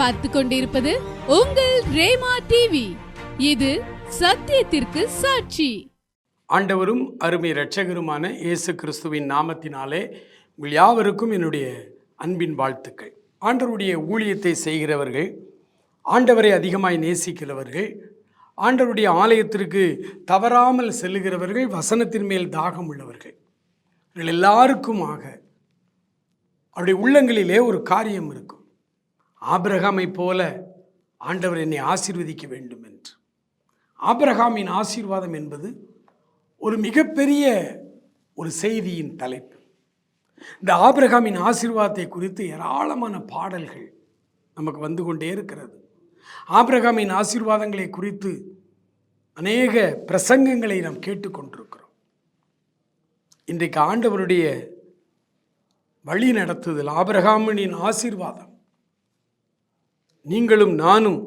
பார்த்து கொண்டிருப்பது உங்கள் ரேமா டிவி இது சத்தியத்திற்கு சாட்சி. ஆண்டவரும் அருமை இரட்சகருமான இயேசு கிறிஸ்துவின் நாமத்தினாலே உங்கள் யாவருக்கும் என்னுடைய அன்பின் வாழ்த்துக்கள். ஆண்டவருடைய ஊழியத்தை செய்கிறவர்கள் ஆண்டவரை அதிகமாய் நேசிக்கிறவர்கள் ஆண்டவருடைய ஆலயத்திற்கு தவறாமல் செல்லுகிறவர்கள் வசனத்தின் மேல் தாகம் உள்ளவர்கள். இவர்கள் எல்லாருக்குமாக அவருடைய உள்ளங்களிலே ஒரு காரியம் இருக்கும். ஆபிரகாமை போல ஆண்டவர் என்னை ஆசீர்வதிக்க வேண்டும் என்று ஆபிரகாமின் ஆசீர்வாதம் என்பது ஒரு மிகப்பெரிய ஒரு செய்தியின் தலைப்பு. இந்த ஆபிரகாமின் ஆசீர்வாதத்தை குறித்து ஏராளமான பாடல்கள் நமக்கு வந்து கொண்டே இருக்கிறது. ஆபிரகாமின் ஆசீர்வாதங்களை குறித்து அநேக பிரசங்கங்களை நாம் கேட்டுக்கொண்டிருக்கிறோம். இன்றைக்கு ஆண்டவருடைய வழி நடத்துதல் ஆபிரகாமனின் ஆசீர்வாதம் நீங்களும் நானும்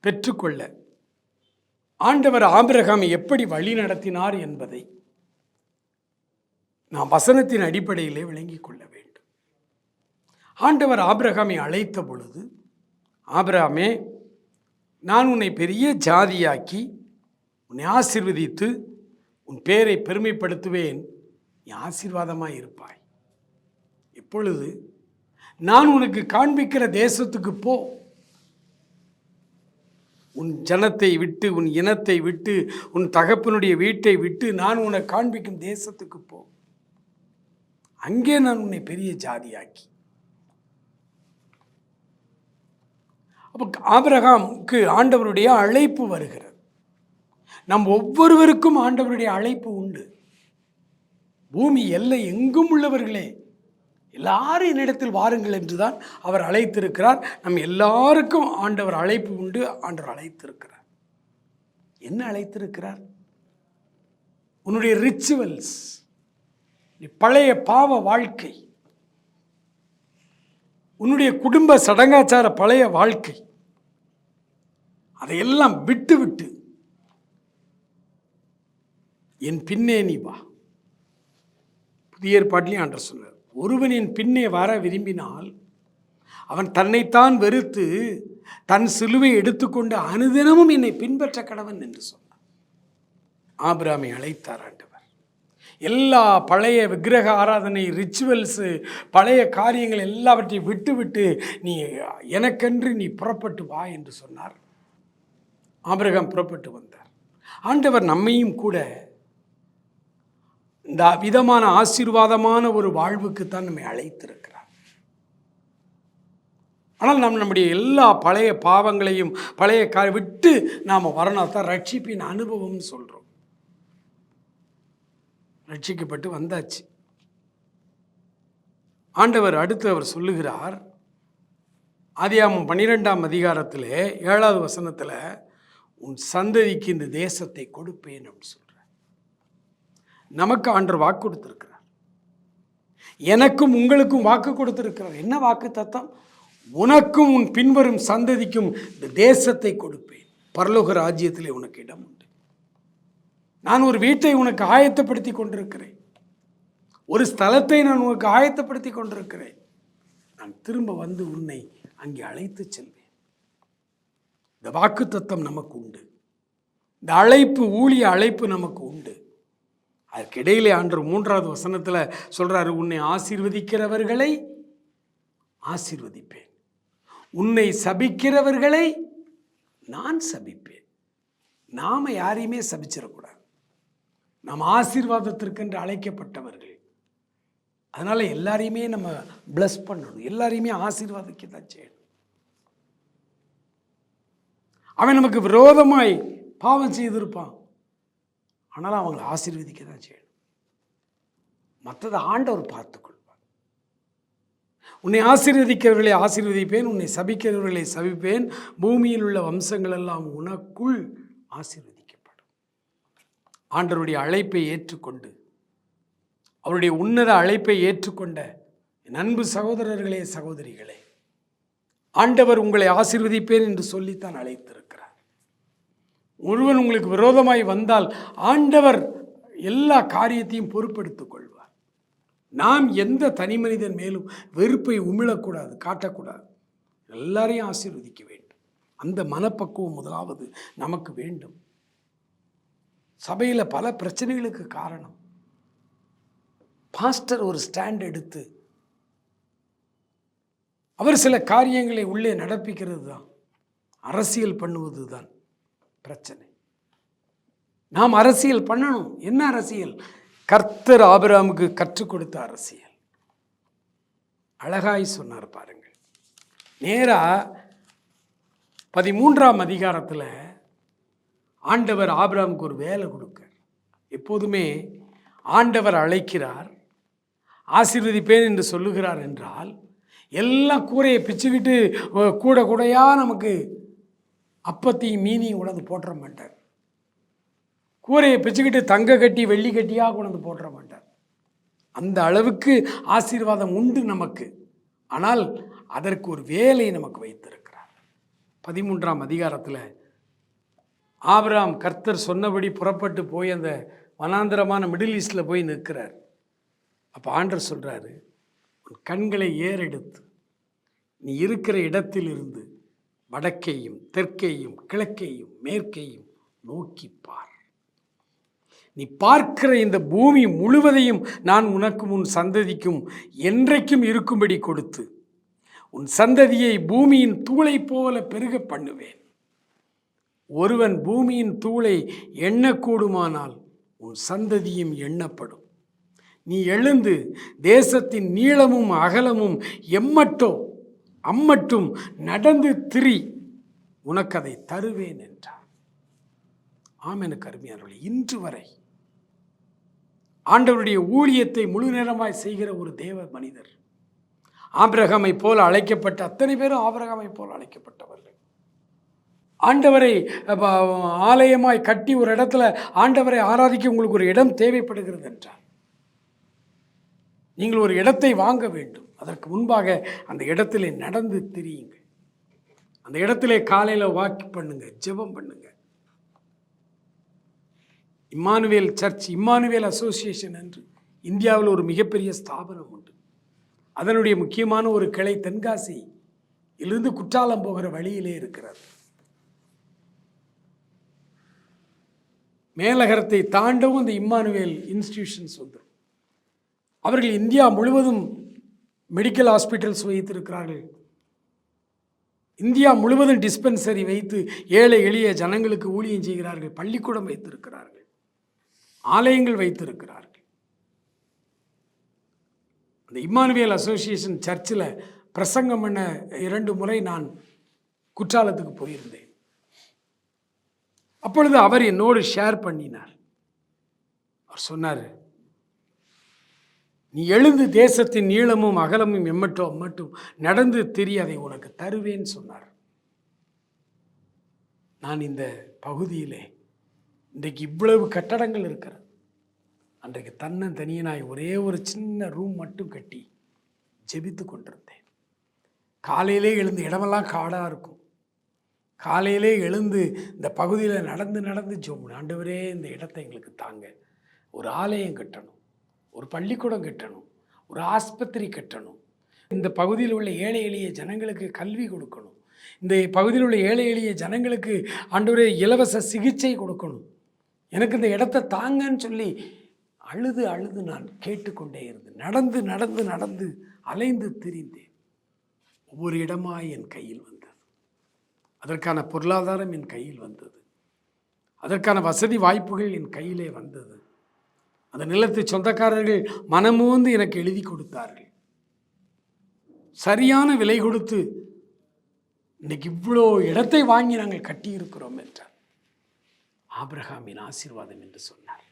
பெற்றுக்கொள்ள. ஆண்டவர் ஆபிரகாமை எப்படி வழி நடத்தினார் என்பதை நாம் வசனத்தின் அடிப்படையிலே விளங்கிக் கொள்ள வேண்டும். ஆண்டவர் ஆபிரகாமை அழைத்த பொழுது ஆபிரகாமே நான் உன்னை பெரிய ஜாதியாக்கி உன்னை ஆசிர்வதித்து உன் பேரை பெருமைப்படுத்துவேன். நீ ஆசீர்வாதமாக இருப்பாய். இப்பொழுது நான் உனக்கு காண்பிக்கிற தேசத்துக்கு போ. உன் ஜனத்தை விட்டு உன் இனத்தை விட்டு உன் தகப்பனுடைய வீட்டை விட்டு நான் உனக்கு காண்பிக்கும் தேசத்துக்கு போ. அங்கே நான் உன்னை பெரிய ஜாதியாக்கி. அப்போ ஆபிரகாம்க்கு ஆண்டவருடைய அழைப்பு வருகிறது. நம் ஒவ்வொருவருக்கும் ஆண்டவருடைய அழைப்பு உண்டு. பூமி எல்லை எங்கும் உள்ளவர்களே எல்லாரும் என்னிடத்தில் வாருங்கள் என்றுதான் அவர் அழைத்திருக்கிறார். நம் எல்லாருக்கும் ஆண்டவர் அழைப்பு உண்டு. ஆண்டவர் அழைத்திருக்கிறார். என்ன அழைத்திருக்கிறார்? உன்னுடைய ரிச்சுவல்ஸ் பழைய பாவ வாழ்க்கை உன்னுடைய குடும்ப சடங்காச்சார பழைய வாழ்க்கை அதையெல்லாம் விட்டு விட்டு என் பின்னே நீ வா. புதிய ஏற்பாட்டிலையும் ஆண்டர் சொன்னார். ஒருவனின் பின்னே வர விரும்பினால் அவன் தன்னைத்தான் வெறுத்து தன் சிலுவை எடுத்துக்கொண்டு அனுதினமும் என்னை பின்பற்ற கடவன் என்று சொன்னார் ஆபிராமை அழைத்தார் ஆண்டவர். எல்லா பழைய விக்கிரக ஆராதனை ரிச்சுவல்ஸு பழைய காரியங்கள் எல்லாவற்றையும் விட்டுவிட்டு நீ எனக்கென்று நீ புறப்பட்டு வா என்று சொன்னார். ஆபிரகாம் புறப்பட்டு வந்தார். ஆண்டவர் நம்மையும் கூட இந்த விதமான ஆசீர்வாதமான ஒரு வாழ்வுக்கு தான் நம்மை அழைத்திருக்கிறார். ஆனால் நம்ம நம்முடைய எல்லா பழைய பாவங்களையும் பழைய க விட்டு நாம் வரணும். தான் ரட்சிப்பின் அனுபவம்னு சொல்கிறோம் ரட்சிக்கப்பட்டு வந்தாச்சு. ஆண்டவர் அடுத்து அவர் சொல்லுகிறார் ஆதியாமம் பன்னிரெண்டாம் அதிகாரத்தில் ஏழாவது வசனத்தில் உன் சந்ததிக்கு இந்த தேசத்தை கொடுப்பேன் அப்படின்னு சொல்கிறார் நமக்கு ஆண்டர் வாக்கு கொடுத்துருக்கிறார். எனக்கும் உங்களுக்கும் வாக்கு கொடுத்துருக்கிறார் என்ன வாக்கு தத்தம்? உனக்கும் உன் பின்வரும் சந்ததிக்கும் இந்த தேசத்தை கொடுப்பேன். பரலோக ராஜ்யத்திலே உனக்கு இடம் உண்டு. நான் ஒரு வீட்டை உனக்கு ஆயத்தப்படுத்தி கொண்டிருக்கிறேன். ஒரு ஸ்தலத்தை நான் உனக்கு ஆயத்தப்படுத்தி கொண்டிருக்கிறேன். நான் திரும்ப வந்து உன்னை அங்கே அழைத்து செல்வேன். இந்த வாக்கு தத்தம் நமக்கு உண்டு. இந்த அழைப்பு ஊழிய அழைப்பு நமக்கு உண்டு. அதற்கிடையிலே ஆண்டு மூன்றாவது வசனத்தில் சொல்கிறாரு உன்னை ஆசீர்வதிக்கிறவர்களை ஆசீர்வதிப்பேன். உன்னை சபிக்கிறவர்களை நான் சபிப்பேன். நாம் யாரையுமே சபிச்சிடக்கூடாது. நாம் ஆசீர்வாதத்திற்கென்று அழைக்கப்பட்டவர்கள். அதனால் எல்லாரையுமே நம்ம ப்ளஸ் பண்ணணும். எல்லாரையுமே ஆசீர்வாதிக்க தான் செய்யணும். அவன் நமக்கு விரோதமாய் பாவம் செய்திருப்பான். ஆனால் அவங்களை ஆசீர்வதிக்க தான் செய்யணும். மற்றதை ஆண்டவர் பார்த்துக்கொள்வார். உன்னை ஆசீர்வதிக்கிறவர்களை ஆசீர்வதிப்பேன் உன்னை சபிக்கிறவர்களை சபிப்பேன் பூமியில் உள்ள வம்சங்கள் எல்லாம் உனக்குள் ஆசீர்வதிக்கப்படும். ஆண்டவருடைய அழைப்பை ஏற்றுக்கொண்டு அவருடைய உன்னத அழைப்பை ஏற்றுக்கொண்ட என் அன்பு சகோதரர்களே சகோதரிகளே ஆண்டவர் உங்களை ஆசீர்வதிப்பேன் என்று சொல்லித்தான் அழைத்திருக்கிறார். ஒருவன் உங்களுக்கு விரோதமாய் வந்தால் ஆண்டவர் எல்லா காரியத்தையும் பொறுப்பெடுத்துக் கொள்வார். நாம் எந்த தனி மனிதன் மேலும் வெறுப்பை உமிழக்கூடாது காட்டக்கூடாது. எல்லாரையும் ஆசீர்வதிக்க வேண்டும். அந்த மனப்பக்குவம் முதலாவது நமக்கு வேண்டும். சபையில் பல பிரச்சனைகளுக்கு காரணம். பாஸ்டர் ஒரு ஸ்டாண்ட் எடுத்து அவர் சில காரியங்களை உள்ளே நடப்பிக்கிறது தான் அரசியல் பண்ணுவது தான் பிரச்சனை. நாம் அரசியல் பண்ணணும். என்ன அரசியல்? கர்த்தர் ஆபிராமுக்கு கற்றுக் கொடுத்த அரசியல். அழகாய் சொன்னார் பாருங்கள். நேராக பதிமூன்றாம் அதிகாரத்தில் ஆண்டவர் ஆபிராமுக்கு ஒரு வேலை கொடுக்கார் எப்போதுமே ஆண்டவர் அழைக்கிறார். ஆசீர்வதிப்பேன் என்று சொல்லுகிறார் என்றால் எல்லாம் கூரையை பிச்சுக்கிட்டு கூட கூடையாக நமக்கு அப்பத்தையும் மீனையும் கொண்டாந்து போட்டுற மாட்டார். கூரையை பிச்சுக்கிட்டு தங்க கட்டி வெள்ளி கட்டியாக கொண்டாந்து போட்டுற மாட்டார். அந்த அளவுக்கு ஆசீர்வாதம் உண்டு நமக்கு. ஆனால் அதற்கு ஒரு வேலை நமக்கு வைத்திருக்கிறார். பதிமூன்றாம் அதிகாரத்தில் ஆபிராம் கர்த்தர் சொன்னபடி புறப்பட்டு போய் அந்த வனாந்தரமான மிடில் ஈஸ்டில் போய் நிற்கிறார். அப்போ ஆண்டர் சொல்கிறாரு உன் கண்களை ஏறெடுத்து நீ இருக்கிற இடத்திலிருந்து வடக்கையும் தெற்கையும் கிழக்கையும் மேற்கையும் நோக்கி பார். நீ பார்க்கிற இந்த பூமி முழுவதையும் நான் உனக்கும் உன் சந்ததிக்கும் என்றைக்கும் இருக்கும்படி கொடுத்து உன் சந்ததியை பூமியின் தூளைப் போல பெருக பண்ணுவேன். ஒருவன் பூமியின் தூளை எண்ணக்கூடுமானால் உன் சந்ததியும் எண்ணப்படும். நீ எழுந்து தேசத்தின் நீளமும் அகலமும் எம்மட்டோ அம்மட்டும் நடந்து திரி உனக்கு அதை தருவேன் என்றார் ஆம் எனக்கு அருமையானவர்களே இன்று வரை ஆண்டவருடைய ஊழியத்தை முழு நேரமாய் செய்கிற ஒரு தேவ மனிதர் ஆபிரகமை போல அழைக்கப்பட்ட அத்தனை பேரும் ஆபிரகமை போல அழைக்கப்பட்டவர்கள். ஆண்டவரை ஆலயமாய் கட்டி ஒரு இடத்துல ஆண்டவரை ஆராதிக்க உங்களுக்கு ஒரு இடம் தேவைப்படுகிறது என்றார் நீங்கள் ஒரு இடத்தை வாங்க வேண்டும். அதற்கு முன்பாக அந்த இடத்திலே நடந்து திரியுங்க அந்த இடத்திலே காலையில் வாக்கி பண்ணுங்க ஜெபம் பண்ணுங்க. இம்மானுவேல் சர்ச் இம்மானுவேல் அசோசியேஷன் என்று இந்தியாவில் ஒரு மிகப்பெரிய ஸ்தாபனம் உண்டு. அதனுடைய முக்கியமான ஒரு கிளை தென்காசி. இலிருந்து குற்றாலம் போகிற வழியிலே இருக்கிறார் மேலகரத்தை தாண்டவும் இந்த இம்மானுவேல் இன்ஸ்டிடியூஷன்ஸ் வந்துடும் அவர்கள் இந்தியா முழுவதும் மெடிக்கல் ஹாஸ்பிட்டல்ஸ் வைத்திருக்கிறார்கள். இந்தியா முழுவதும் டிஸ்பென்சரி வைத்து ஏழை எளிய ஜனங்களுக்கு ஊழியம் செய்கிறார்கள். பள்ளிக்கூடம் வைத்திருக்கிறார்கள். ஆலயங்கள் வைத்திருக்கிறார்கள். அந்த இம்மானுவேல் அசோசியேஷன் சர்ச்சில் பிரசங்கம் பண்ண இரண்டு முறை நான் குற்றாலத்துக்கு போயிருந்தேன். அப்பொழுது அவர் என்னோடு ஷேர் பண்ணினார். அவர் சொன்னார் நீ எழுந்து தேசத்தின் நீளமும் அகலமும் எம்மட்டோ அம்மட்டும் நடந்து திரி அதை உனக்கு தருவேன்னு சொன்னார். நான் இந்த பகுதியிலே இன்றைக்கு இவ்வளவு கட்டடங்கள் இருக்கிறது. அன்றைக்கு தன்னன் தனியனாய் ஒரே ஒரு சின்ன ரூம் மட்டும் கட்டி ஜெபித்து கொண்டிருந்தேன். காலையிலே எழுந்து இடமெல்லாம் காடாக இருக்கும். காலையிலே எழுந்து இந்த பகுதியில் நடந்து நடந்து ஜோம் ஆண்டவரே இந்த இடத்தை எங்களுக்கு தாங்க. ஒரு ஆலயம் கட்டணும். ஒரு பள்ளிக்கூடம் கட்டணும் ஒரு ஆஸ்பத்திரி கட்டணும். இந்த பகுதியில் உள்ள ஏழை எளிய ஜனங்களுக்கு கல்வி கொடுக்கணும். இந்த பகுதியில் உள்ள ஏழை எளிய ஜனங்களுக்கு ஆண்டவரே இலவச சிகிச்சை கொடுக்கணும். எனக்கு இந்த இடத்த தாங்கன்னு சொல்லி அழுது அழுது நான் கேட்டுக்கொண்டே இருந்தேன். நடந்து நடந்து நடந்து அலைந்து திரிந்தேன். ஒவ்வொரு இடமாய் என் கையில் வந்தது. அதற்கான பொருளாதாரம் என் கையில் வந்தது. அதற்கான வசதி வாய்ப்புகள் என் கையிலே வந்தது. அந்த நிலத்து சொந்தக்காரர்கள் மனமோந்து எனக்கு எழுதி கொடுத்தார்கள். சரியான விலை கொடுத்து இன்னைக்கு இவ்வளோ இடத்தை வாங்கி நாங்கள் கட்டியிருக்கிறோம் என்றார். ஆப்ரஹாமின் ஆசீர்வாதம் என்று சொன்னார்.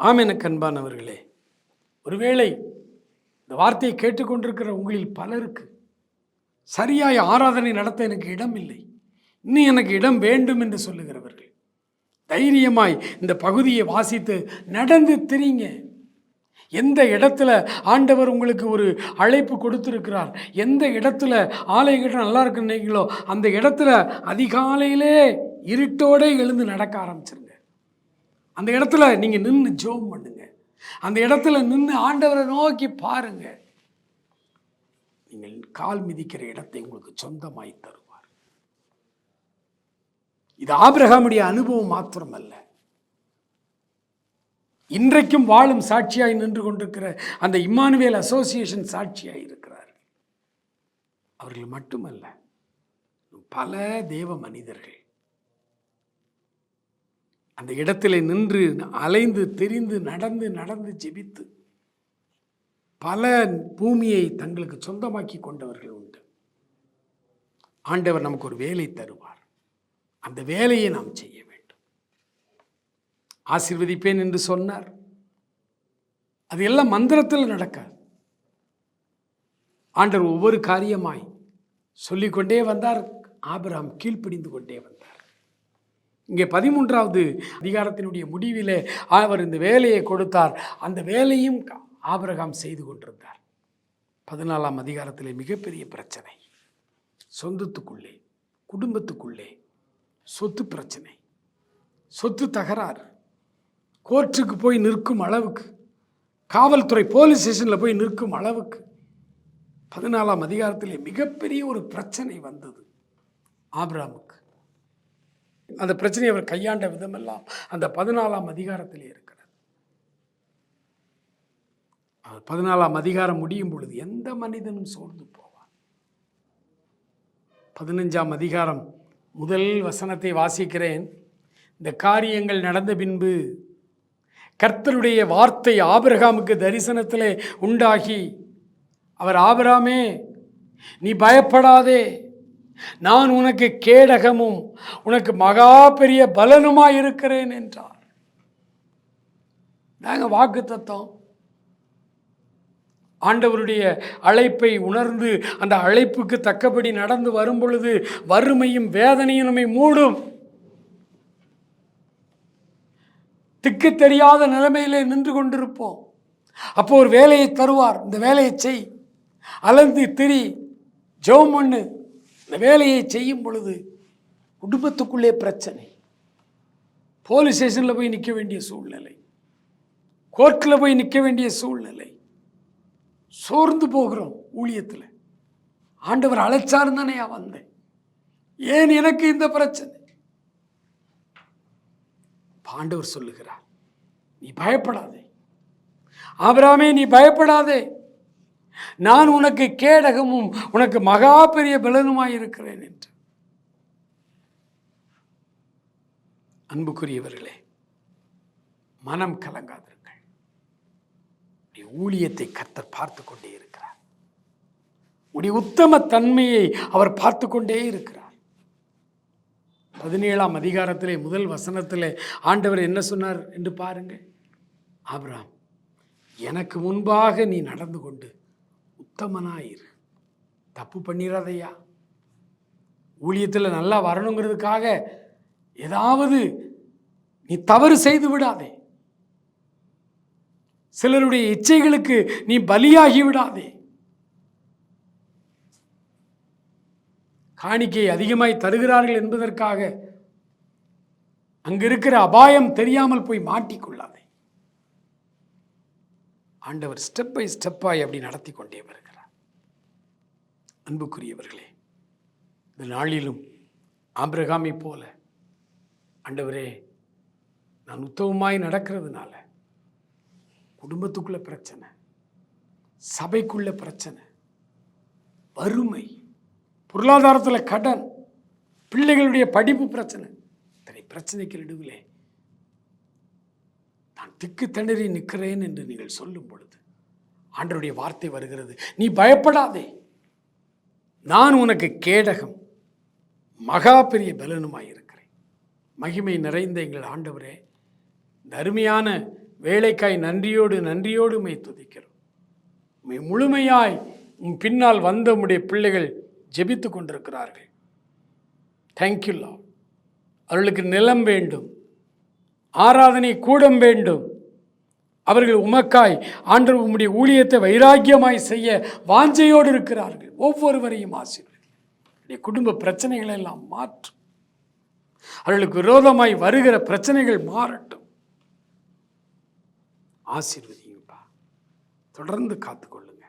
ஆம் எனக்கு அன்பானவர்களே ஒருவேளை இந்த வார்த்தையை கேட்டுக்கொண்டிருக்கிற உங்களில் பலருக்கு சரியாய் ஆராதனை நடத்த எனக்கு இடம் இல்லை இன்னும் எனக்கு இடம் வேண்டும் என்று சொல்லுகிறவர்கள் தைரியமாய் இந்த பகுதியை வாசித்து நடந்து திரிங்க. எந்த இடத்துல ஆண்டவர் உங்களுக்கு ஒரு அழைப்பு கொடுத்துருக்கிறார்? எந்த இடத்துல ஆலயங்கள் நல்லா இருக்குன்னீங்களோ அந்த இடத்துல அதிகாலையிலே இருட்டோடே எழுந்து நடக்க ஆரம்பிச்சிருங்க. அந்த இடத்துல நீங்கள் நின்று ஜோம் பண்ணுங்க. அந்த இடத்துல நின்று ஆண்டவரை நோக்கி பாருங்க. நீங்கள் கால் மிதிக்கிற இடத்தை உங்களுக்கு சொந்தமாய் தரும். இது ஆபிரகாமுடைய அனுபவம் மாத்திரமல்ல. இன்றைக்கும் வாழும் சாட்சியாய் நின்று கொண்டிருக்கிற அந்த இம்மானுவேல் அசோசியேஷன் சாட்சியாய் இருக்கிறார். அவர்கள் மட்டுமல்ல பல தேவ மனிதர்கள். அந்த இடத்தில் நின்று அலைந்து தெரிந்து நடந்து நடந்து ஜெபித்து பல பூமியை தங்களுக்கு சொந்தமாக்கி கொண்டவர்கள் உண்டு. ஆண்டவர் நமக்கு ஒரு வேலை தருவார். அந்த வேலையை நாம் செய்ய வேண்டும். ஆசிர்வதிப்பேன் என்று சொன்னார். அது எல்லாம் மந்திரத்தில் நடக்காது. ஆண்டர் ஒவ்வொரு காரியமாய் சொல்லிக்கொண்டே வந்தார். ஆபிரகாம் கீழ்ப்பிடிந்து கொண்டே வந்தார். இங்கே பதிமூன்றாவது அதிகாரத்தினுடைய முடிவிலே அவர் இந்த வேலையை கொடுத்தார். அந்த வேலையும் ஆபிரகாம் செய்து கொண்டிருந்தார். பதினாலாம் அதிகாரத்திலே மிகப்பெரிய பிரச்சனை. சொந்தத்துக்குள்ளே குடும்பத்துக்குள்ளே சொத்து பிரச்சனை. சொத்து தகராறு. கோர்ட்டுக்கு போய் நிற்கும் அளவுக்கு. காவல்துறை போலீஸ் ஸ்டேஷனில் போய் நிற்கும் அளவுக்கு. பதினாலாம் அதிகாரத்திலே மிகப்பெரிய ஒரு பிரச்சனை வந்தது. ஆபிராமுக்கு. அந்த பிரச்சனையை அவர் கையாண்ட விதமெல்லாம் அந்த பதினாலாம் அதிகாரத்திலே இருக்கிறது. பதினாலாம் அதிகாரம் முடியும் பொழுது எந்த மனிதனும் சோர்ந்து போவான். பதினஞ்சாம் அதிகாரம் முதல் வசனத்தை வாசிக்கிறேன். இந்த காரியங்கள் நடந்த பின்பு கர்த்தருடைய வார்த்தை ஆபிரகாமுக்கு தரிசனத்தில் உண்டாகி அவர் ஆபிராமே நீ பயப்படாதே. நான் உனக்கு கேடகமும் உனக்கு மகா பெரிய பலனுமாய் இருக்கிறேன் என்றார். நாங்கள் வாக்கு தத்தம் ஆண்டவருடைய அழைப்பை உணர்ந்து அந்த அழைப்புக்கு தக்கபடி நடந்து வரும் பொழுது வறுமையும் வேதனையும் நம்மை மூடும். திக்கு தெரியாத நிலைமையிலே நின்று கொண்டிருப்போம். அப்போ ஒரு வேலையை தருவார். இந்த வேலையை செய். அலந்து திரி. ஜெபம் பண்ணு. இந்த வேலையை செய்யும் பொழுது குடும்பத்துக்குள்ளே பிரச்சனை. போலீஸ் ஸ்டேஷனில் போய் நிற்க வேண்டிய சூழ்நிலை. கோர்ட்டில் போய் நிற்க வேண்டிய சூழ்நிலை. சோர்ந்து போகிறோம் ஊழியத்தில். ஆண்டவர் அழைச்சாருன்னு தானே வந்தேன். ஏன் எனக்கு இந்த பிரச்சனை? பாண்டவர் சொல்லுகிறார் நீ பயப்படாதே. ஆபராமே நீ பயப்படாதே. நான் உனக்கு கேடகமும் உனக்கு மகா பெரிய பலனுமாய் இருக்கிறேன் என்று. அன்புக்குரியவர்களே மனம் கலங்காதிருங்கள் ஊழியத்தை கர்த்தர் பார்த்து கொண்டே இருக்கிறார். உடைய உத்தம தன்மையை அவர் பார்த்து கொண்டே இருக்கிறார். பதினேழாம் அதிகாரத்திலே முதல் வசனத்திலே ஆண்டவர் என்ன சொன்னார் என்று பாருங்கள். ஆபிராம் எனக்கு முன்பாக நீ நடந்து கொண்டு உத்தமனாயிரு. தப்பு பண்ணிடாதையா ஊழியத்தில் நல்லா வரணுங்கிறதுக்காக ஏதாவது நீ தவறு செய்து விடாதே. சிலருடைய இச்சைகளுக்கு நீ பலியாகி விடாதே காணிக்கை அதிகமாய் தருகிறார்கள் என்பதற்காக அங்க இருக்கிற அபாயம் தெரியாமல் போய் மாட்டிக்கொள்ளாதே. ஆண்டவர் ஸ்டெப் பை ஸ்டெப்பாய் அப்படி நடத்தி கொண்டே வருகிறார். அன்புக்குரியவர்களே இந்த நாளிலும் ஆபிரகாமை போல ஆண்டவரே நான் உத்தவமாய் நடக்கிறதுனால குடும்பத்துக்குள்ள பிரச்சனை சபைக்குள்ள பிரச்சனை வறுமை பொருளாதாரத்தில் கடன் பிள்ளைகளுடைய படிப்பு பிரச்சனை. இத்தனை பிரச்சனைக்கு நடுவிலே நான் திக்கு திணறி நிற்கிறேன் என்று நீங்கள் சொல்லும் பொழுது ஆண்டருடைய வார்த்தை வருகிறது. நீ பயப்படாதே. நான் உனக்கு கேடகம் மகா பெரிய பலனுமாயிருக்கிறேன். மகிமை நிறைந்த எங்கள் ஆண்டவரே இந்த அருமையான வேலைக்காய் நன்றியோடு நன்றியோடு மை துதிக்கிறோம். முழுமையாய் உம் பின்னால் வந்த உம்முடைய பிள்ளைகள் ஜெபித்து கொண்டிருக்கிறார்கள். தேங்க்யூ லா அவர்களுக்கு நிலம் வேண்டும். ஆராதனை கூடம் வேண்டும். அவர்கள் உமக்காய் ஆண்டவர் உம்முடைய ஊழியத்தை வைராக்கியமாய் செய்ய வாஞ்சையோடு இருக்கிறார்கள். ஒவ்வொருவரையும் ஆசீர்வதி குடும்ப பிரச்சனைகளை எல்லாம் மாற்றும் அவர்களுக்கு விரோதமாய் வருகிற பிரச்சனைகள் மாறட்டும். ஆசீர்வதிங்கப்பா தொடர்ந்து காத்துக்கொள்ளுங்க.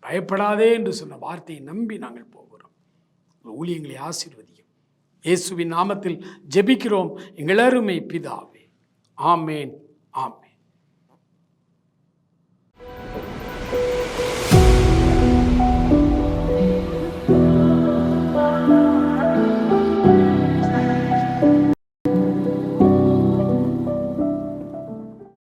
பயப்படாதே என்று சொன்ன வார்த்தையை நம்பி நாங்கள் போகிறோம். ஊழியங்களை ஆசீர்வதியும். இயேசுவின் நாமத்தில் ஜெபிக்கிறோம். எங்களருமை பிதாவே. ஆமேன். ஆமேன்.